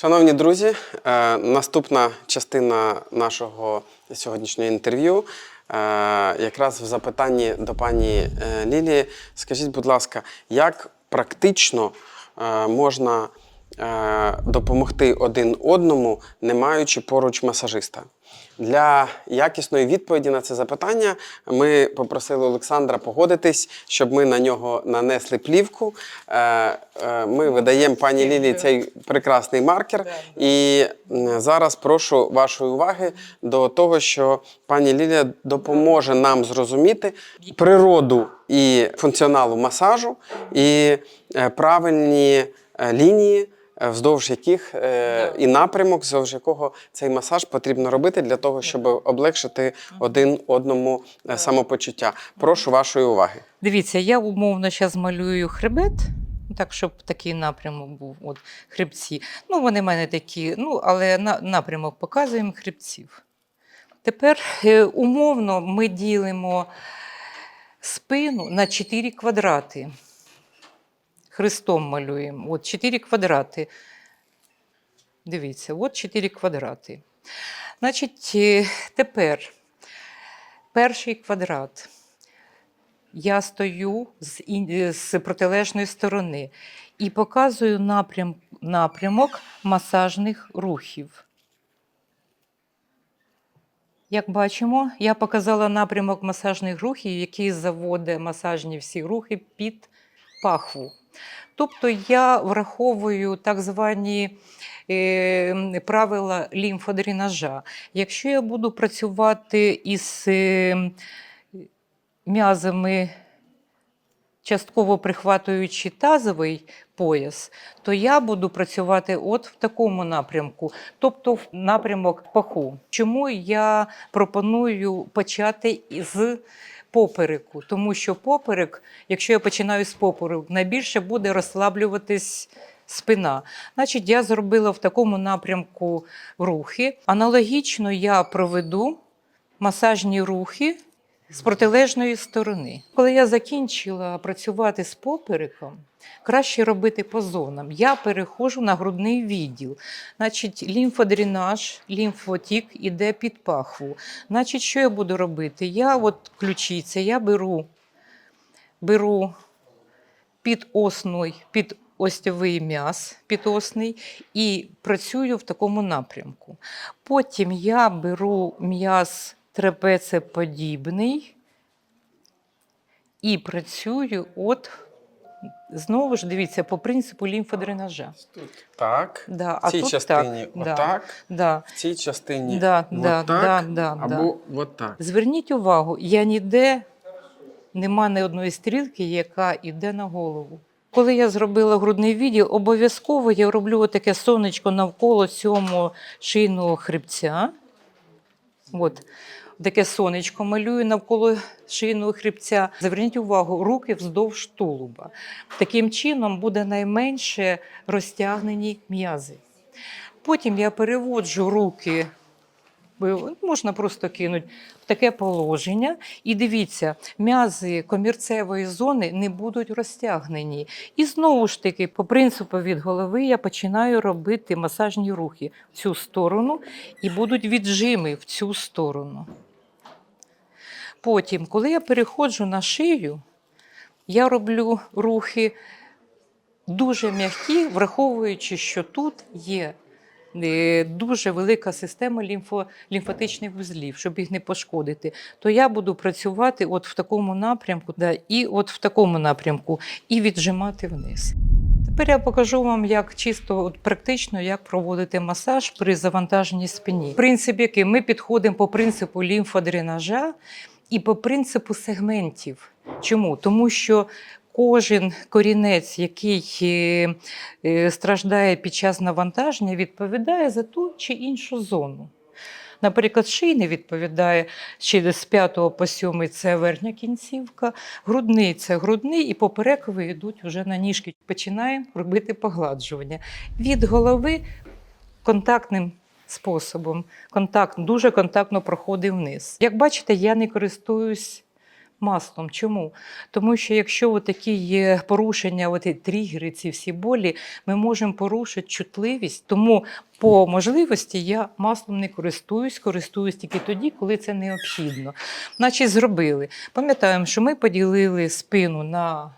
Шановні друзі, е, наступна частина нашого сьогоднішнього інтерв'ю. е, Якраз в запитанні до пані е, Лілії. Скажіть, будь ласка, як практично можна допомогти один одному, не маючи поруч масажиста? Для якісної відповіді на це запитання ми попросили Олександра погодитись, щоб ми на нього нанесли плівку. Е, е, Ми видаємо пані Лілії цей прекрасний маркер. І зараз прошу вашої уваги до того, що пані Лілія допоможе нам зрозуміти природу і функціоналу масажу і е, правильні лінії вздовж яких е, і напрямок, вздовж якого цей масаж потрібно робити для того, щоб облегшити один одному е, самопочуття. Прошу вашої уваги. Дивіться, я умовно зараз малюю хребет, так, щоб такий напрямок був. От, хребці. Ну, вони в мене такі, ну, але на, напрямок показуємо хребців. Тепер е, умовно ми ділимо спину на 4 квадрати. Хрестом малюємо. От 4 квадрати. Дивіться, от 4 квадрати. Значить, е, тепер перший квадрат я стою з, з протилежної сторони і показую напрям, напрямок масажних рухів. Як бачимо, я показала напрямок масажних рухів, який заводить масажні всі рухи під пахву. Тобто я враховую так звані е, правила лімфодренажа. Якщо я буду працювати із е, м'язами, частково прихватуючи тазовий пояс, то я буду працювати от в такому напрямку, тобто в напрямок паху. Чому я пропоную почати з попереку? Тому що поперек, якщо я починаю з попереку, найбільше буде розслаблюватись. Спина. Значить, я зробила в такому напрямку рухи. Аналогічно я проведу масажні рухи з протилежної сторони. Коли я закінчила працювати з попереком, краще робити по зонам. Я переходжу на грудний відділ. Значить, лімфодренаж, лімфотік іде під пахву. Значить, що я буду робити? Я от ключиця, я беру, беру підосний, під остьовий м'яз підосний і працюю в такому напрямку. Потім я беру м'яз трапецеподібний і працюю от, знову ж дивіться, по принципу лімфодренажа. Так. Да, В цій тут частині так, отак, Да. в цій частині Да, да, отак, да, да, або отак. Зверніть увагу, я ніде нема ні одної стрілки, яка йде на голову. Коли я зробила грудний відділ, обов'язково я роблю таке сонечко навколо цього шийного хребця. От. Таке сонечко малюю навколо шийного хребця. Зверніть увагу, руки вздовж тулуба. Таким чином буде найменше розтягнені м'язи. Потім я переводжу руки, можна просто кинути в таке положення. І дивіться, м'язи комірцевої зони не будуть розтягнені. І знову ж таки, по принципу від голови, я починаю робити масажні рухи в цю сторону і будуть віджими в цю сторону. Потім, коли я переходжу на шию, я роблю рухи дуже м'які, враховуючи, що тут є е, дуже велика система лімфо, лімфатичних вузлів, щоб їх не пошкодити, то я буду працювати от в такому напрямку, да, і от в такому напрямку, і віджимати вниз. Тепер я покажу вам, як чисто от практично як проводити масаж при завантаженій спині. Принцип який ми підходимо по принципу лімфодренажа і по принципу сегментів. Чому? Тому що кожен корінець, який е, е, страждає під час навантаження, відповідає за ту чи іншу зону. Наприклад, шийний відповідає ще з 5 по 7 це верхня кінцівка, грудний це грудний, і поперекові йдуть вже на ніжки. Починаємо робити погладжування. Від голови контактним способом. Контакт, дуже контактно проходить вниз. Як бачите, я не користуюсь маслом. Чому? Тому що якщо такі є порушення, оті тригери, ці всі болі, ми можемо порушити чутливість. Тому по можливості я маслом не користуюсь, користуюсь тільки тоді, коли це необхідно. Значить, зробили. Пам'ятаємо, що ми поділили спину на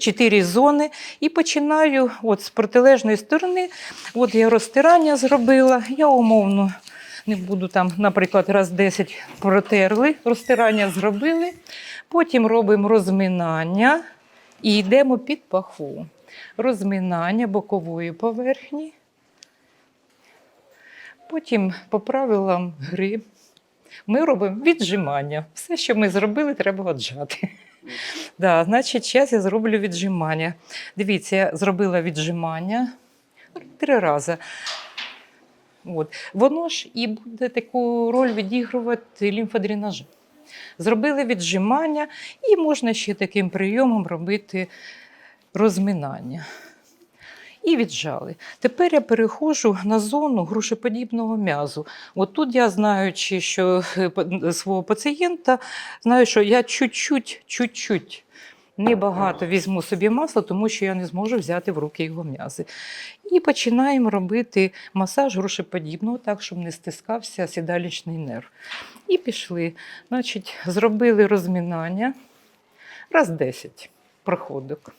чотири зони і починаю от з протилежної сторони. От я розтирання зробила, я умовно не буду там, наприклад, раз 10 протерли, розтирання зробили. Потім робимо розминання і йдемо під паху. Розминання бокової поверхні. Потім по правилам гри ми робимо віджимання. Все, що ми зробили, треба отжати. Да, значить, зараз я зроблю віджимання. Дивіться, я зробила віджимання три рази. От. Воно ж і буде таку роль відігрувати лімфодренажі. Зробили віджимання, і можна ще таким прийомом робити розминання. І віджали. Тепер я переходжу на зону грушеподібного м'язу. От тут я, знаючи, що е, свого пацієнта, знаю, що я чуть-чуть, чуть-чуть небагато візьму собі масла, тому що я не зможу взяти в руки його м'язи. І починаємо робити масаж грушеподібного, так, щоб не стискався сідалічний нерв. І пішли. Значить, зробили розминання раз 10 проходок.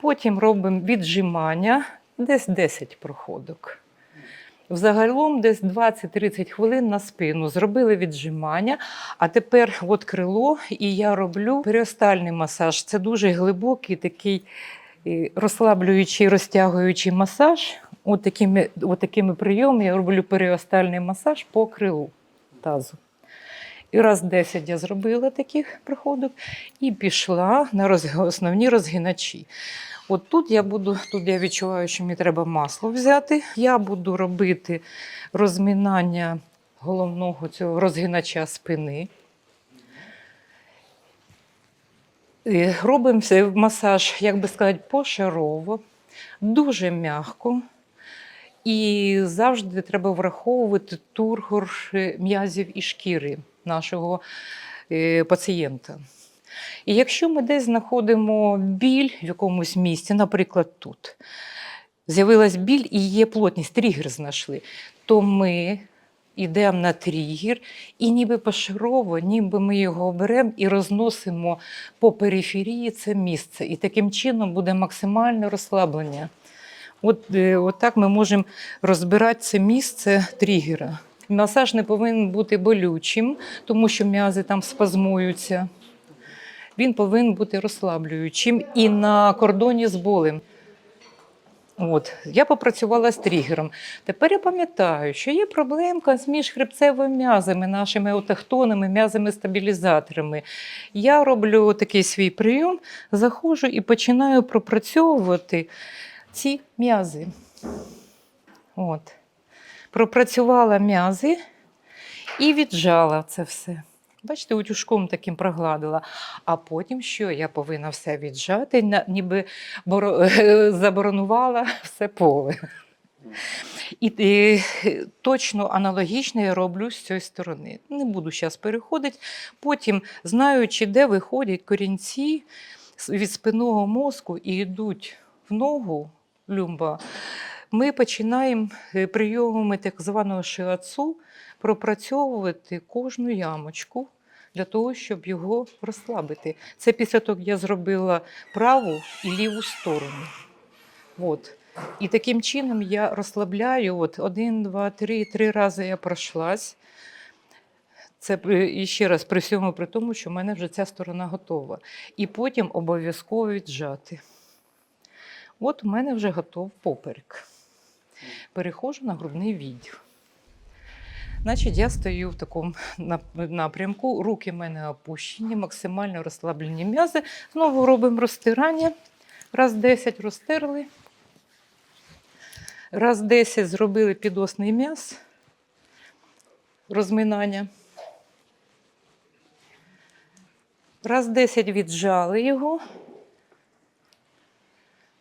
Потім робимо віджимання, десь 10 проходок. Взагалом десь 20-30 хвилин на спину. Зробили віджимання, а тепер от крило, і я роблю періостальний масаж. Це дуже глибокий такий розслаблюючий, розтягуючий масаж. От такими, от такими прийомами я роблю періостальний масаж по крилу тазу. І раз 10 я зробила таких проходок і пішла на основні розгиначі. От тут я буду, тут я відчуваю, що мені треба масло взяти. Я буду робити розминання головного цього розгинача спини. І Робимо масаж, як би сказати, пошарово, дуже м'яко. І завжди треба враховувати тургор м'язів і шкіри нашого е, пацієнта. І якщо ми десь знаходимо біль в якомусь місці, наприклад, тут, з'явилась біль і є плотність, тригер знайшли, то ми йдемо на тригер і ніби пошарово, ніби ми його беремо і розносимо по периферії це місце. І таким чином буде максимальне розслаблення. От, е, от так ми можемо розбирати це місце тригера. Масаж не повинен бути болючим, тому що м'язи там спазмуються. Він повинен бути розслаблюючим і на кордоні з болем. От, я попрацювала з тригером. Тепер я пам'ятаю, що є проблемка з міжхребцевими м'язами, нашими отехтонами, м'язами-стабілізаторами. Я роблю такий свій прийом, заходжу і починаю пропрацьовувати ці м'язи. От. Пропрацювала м'язи і віджала це все. Бачите, утюжком таким прогладила. А потім що? Я повинна все віджати, ніби боро- заборонувала все поле. І, і точно аналогічно я роблю з цієї сторони. Не буду зараз переходити. Потім, знаючи, де виходять корінці від спинного мозку і йдуть в ногу люмба, ми починаємо е, прийомами так званого шиацу пропрацьовувати кожну ямочку для того, щоб його розслабити. Це після того, як я зробила праву і ліву сторону. От. І таким чином я розслабляю от один, два, три, три рази я пройшлась. Це і ще раз при всьому при тому, що в мене вже ця сторона готова. І потім обов'язково віджати. От у мене вже готов поперек. Переходжу на грудний відділ. Значить, я стою в такому напрямку, руки в мене опущені, максимально розслаблені м'язи. Знову робимо розтирання. Раз 10 розтерли. Раз 10 зробили підосний м'яз, розминання. Раз 10 віджали його.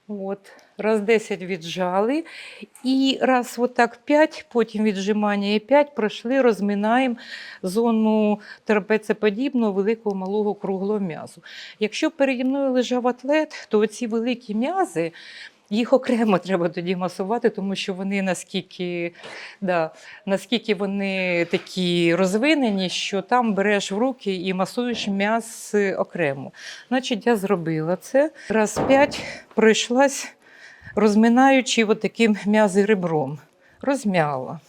От, раз 10 віджали. І раз отак 5, потім віджимання і 5 пройшли, розминаємо зону трапецеподібного великого малого круглого м'язу. Якщо переді мною лежав атлет, то оці великі м'язи. Їх окремо треба тоді масувати, тому що вони наскільки, да, наскільки вони такі розвинені, що там береш в руки і масуєш м'яс окремо. Значить, я зробила це. Раз п'ять пройшлась, розминаючи от таким м'язи ребром. Розм'яла.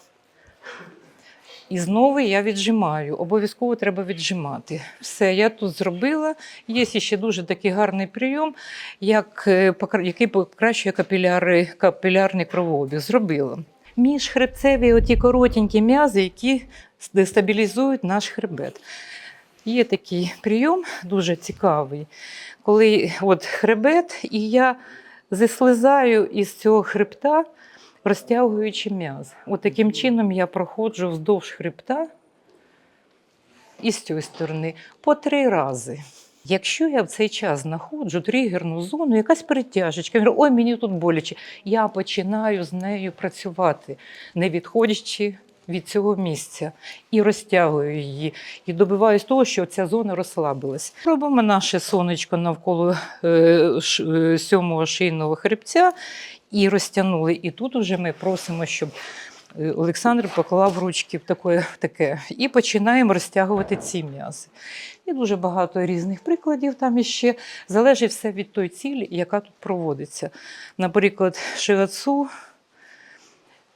І знову я віджимаю. Обов'язково треба віджимати. Все, я тут зробила. Є ще дуже такий гарний прийом, як, е, який покращує капіляри, капілярний кровообіг. Зробила. Міжхребцеві оті коротенькі м'язи, які дестабілізують наш хребет. Є такий прийом, дуже цікавий, коли от хребет, і я зіслизаю із цього хребта, розтягуючи м'яз. От таким чином я проходжу вздовж хребта і з цієї сторони по три рази. Якщо я в цей час знаходжу тригерну зону, якась перетяжечка, я говорю, ой, мені тут боляче, я починаю з нею працювати, не відходячи від цього місця, і розтягую її, і добиваюсь того, що ця зона розслабилась. Робимо наше сонечко навколо е, е, сьомого шийного хребця і розтягнули. І тут уже ми просимо, щоб е, Олександр поклав ручки в таке, в таке і починаємо розтягувати ці м'язи. І дуже багато різних прикладів там іще. Залежить все від тої цілі, яка тут проводиться. Наприклад, шиацу.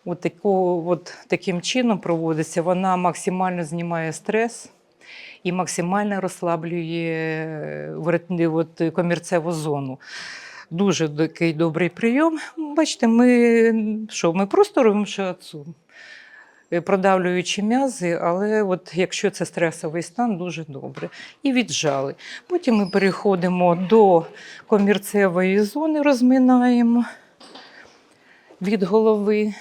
От, такого, от таким чином проводиться, вона максимально знімає стрес і максимально розслаблює от, комірцеву зону. Дуже такий добрий прийом. Бачите, ми що, ми просто робимо шиацу, е, продавлюючи м'язи, але от якщо це стресовий стан, дуже добре. І віджали. Потім ми переходимо до комірцевої зони, розминаємо від голови.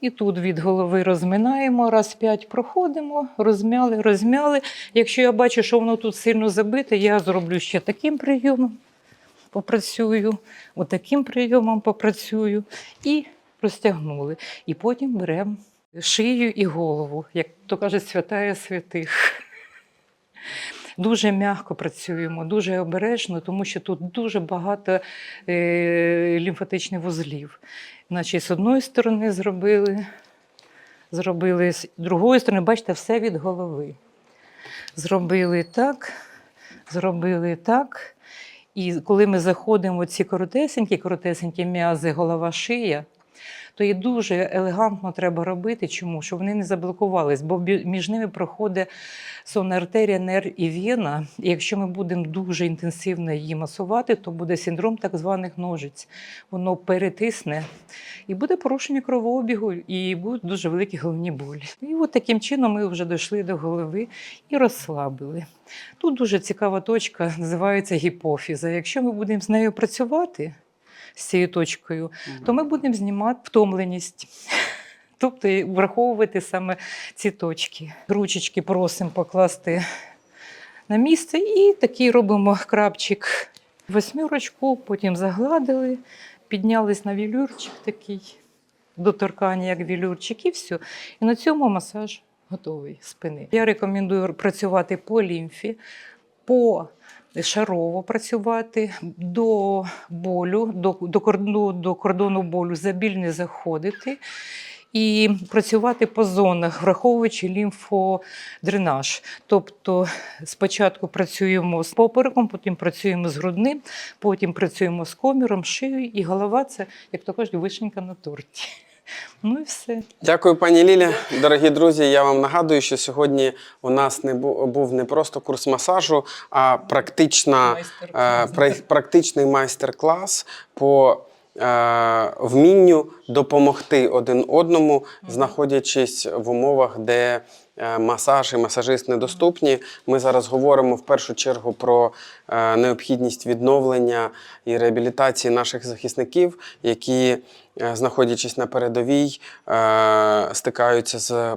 І тут від голови розминаємо, раз п'ять проходимо, розмяли, розмяли. Якщо я бачу, що воно тут сильно забите, я зроблю ще таким прийомом, попрацюю, отаким прийомом попрацюю і розтягнули. І потім беремо шию і голову, як то каже, святая святих. Дуже м'яко працюємо, дуже обережно, тому що тут дуже багато е, лімфатичних вузлів. Значить, з одної сторони зробили, зробили з другої сторони, бачите, все від голови. Зробили так, зробили так. І коли ми заходимо ці коротесенькі, коротесенькі м'язи, голова, шия, то її дуже елегантно треба робити. Чому? Щоб вони не заблокувались, бо між ними проходить сонна артерія, нерв і вена. І якщо ми будемо дуже інтенсивно її масувати, то буде синдром так званих ножиць. Воно перетисне і буде порушення кровообігу, і будуть дуже великі головні болі. І от таким чином ми вже дійшли до голови і розслабили. Тут дуже цікава точка, називається гіпофіза. Якщо ми будемо з нею працювати, з цією точкою, то ми будемо знімати втомленість. Тобто враховувати саме ці точки. Ручечки просимо покласти на місце і такий робимо крапчик восьмірочку, потім загладили, піднялись на вілюрчик такий, доторкання як вілюрчик, і все. І на цьому масаж готовий спини. Я рекомендую працювати по лімфі, по шарово працювати до болю, до, до, кордону, до кордону болю за біль не заходити. І працювати по зонах, враховуючи лімфодренаж. Тобто спочатку працюємо з попереком, потім працюємо з грудним, потім працюємо з коміром, шиєю, і голова це, як то кажуть, вишенька на торті. Ну і все. Дякую, пані Лілі. Дорогі друзі, я вам нагадую, що сьогодні у нас не був не просто курс масажу, а практична, е, Майстер-клас. практичний майстер-клас по е, вмінню допомогти один одному, знаходячись в умовах, де е, масаж і масажист недоступні. Ми зараз говоримо в першу чергу про е, необхідність відновлення і реабілітації наших захисників, які, е, знаходячись на передовій, е, стикаються з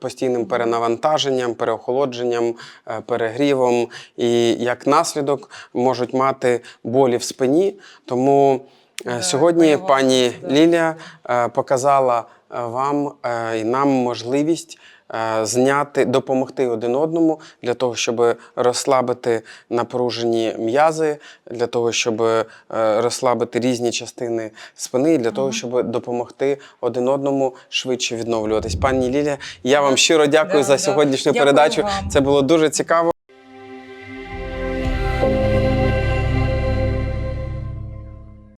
постійним перенавантаженням, переохолодженням, е, перегрівом, і як наслідок можуть мати болі в спині. Тому е, сьогодні пані. Лілія е, показала е, вам е, і нам можливість. Е, Зняти, допомогти один одному для того, щоб розслабити напружені м'язи, для того, щоб е, розслабити різні частини спини, і для того, щоб допомогти один одному швидше відновлюватись. Пані Лілія, я вам щиро дякую за сьогоднішню передачу. Це було дуже цікаво.